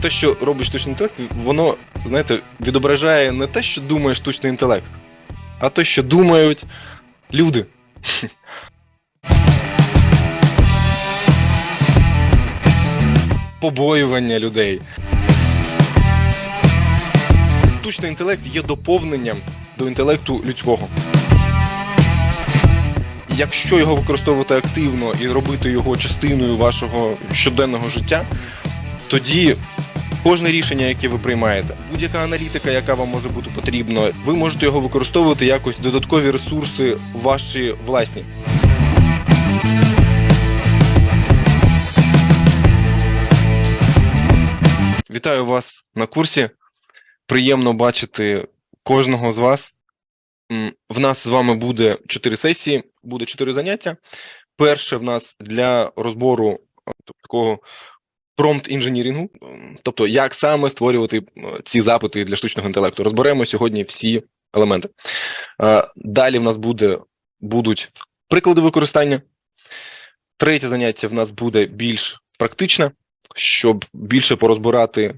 те, що робить штучний інтелект, воно, знаєте, відображає не те, що думає штучний інтелект, а те, що думають люди. Побоювання людей. Штучний інтелект є доповненням до інтелекту людського. Якщо його використовувати активно і робити його частиною вашого щоденного життя, тоді кожне рішення, яке ви приймаєте, будь-яка аналітика, яка вам може бути потрібна, ви можете його використовувати якось додаткові ресурси ваші власні. Вітаю вас на курсі. Приємно бачити кожного з вас. В нас з вами буде чотири сесії, буде чотири заняття. Перше в нас для розбору тобто, такого промпт інженірингу, тобто як саме створювати е, ці запити для штучного інтелекту. Розберемо сьогодні всі елементи. Е, Далі в нас буде, будуть приклади використання. Третє заняття в нас буде більш практичне, щоб більше порозбирати е,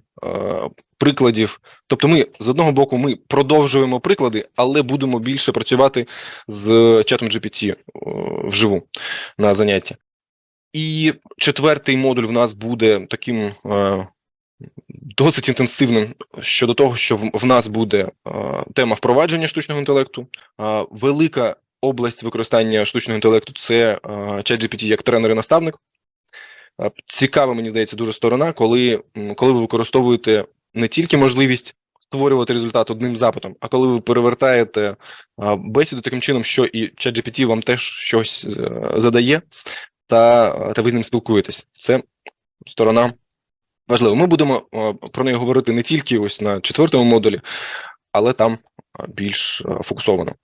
прикладів. Тобто, ми з одного боку ми продовжуємо приклади, але будемо більше працювати з чатом GPT вживу на заняття. І четвертий модуль в нас буде таким е, досить інтенсивним щодо того, що в, в нас буде е, тема впровадження штучного інтелекту. Е, велика область використання штучного інтелекту це е, ChatGPT як тренер і наставник. Е, Цікава, мені здається, дуже сторона, коли, коли ви використовуєте не тільки можливість створювати результат одним запитом, а коли ви перевертаєте а, бесіду таким чином, що і ChatGPT вам теж щось е, задає, та, та ви з ним спілкуєтесь. Це сторона важлива. Ми будемо е, про неї говорити не тільки ось на четвертому модулі, але там е, більш е, фокусовано.